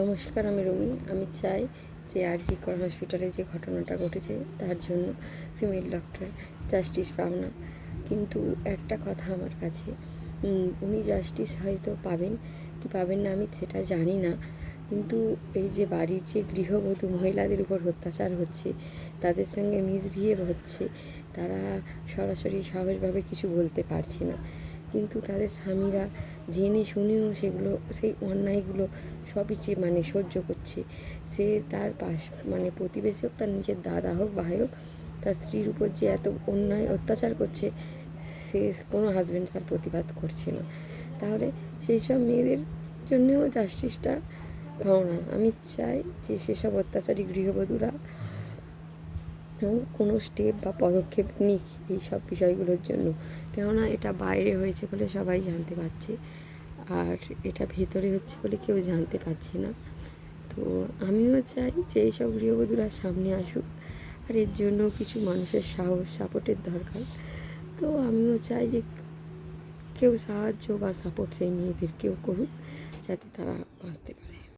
নমস্কার, আমি রুমি। আমি চাই যে আর জি কর হসপিটালে যে ঘটনাটা ঘটেছে, তার জন্য ফিমেল ডক্টর জাস্টিস পাওনা। কিন্তু একটা কথা আমার কাছে উনি জাস্টিস হয়তো পাবেন কি পাবেন না, আমি সেটা জানি না। কিন্তু এই যে বাড়ির যে গৃহবধূ মহিলাদের উপর অত্যাচার হচ্ছে, তাদের সঙ্গে মিসবিহেভ হচ্ছে, তারা সরাসরি সাহসভাবে কিছু বলতে পারছে না। কিন্তু তাদের স্বামীরা জেনে শুনেও সেগুলো, সেই অন্যায়গুলো সবই যে মানে সহ্য করছে, সে তার পাশ মানে প্রতিবেশী হোক, তার নিজের দাদা হোক, ভাই হোক, তার স্ত্রীর উপর যে এত অন্যায়, অত্যাচার করছে, সে কোনো হাজব্যান্ড তার প্রতিবাদ করছে না। তাহলে সেই সব মেয়েদের জন্যও জাস্টিসটা পাও না আমি চাই যে সেসব অত্যাচারী গৃহবধূরা কোনো স্টেপ বা পদক্ষেপ নিক এই সব বিষয়গুলোর জন্য। কেননা এটা বাইরে হয়েছে বলে সবাই জানতে পারছে। আর এটা ভেতরে হচ্ছে বলে কেউ জানতে পারছে না। তো আমিও চাই যে এইসব গৃহবধূরা সামনে আসুক। আর এর জন্য কিছু মানুষের সাহস, সাপোর্টের দরকার। তো আমিও চাই যে কেউ সাহায্য বা সাপোর্ট সেই মেয়েদের কেউ করুক, যাতে তারা বাঁচতে পারে।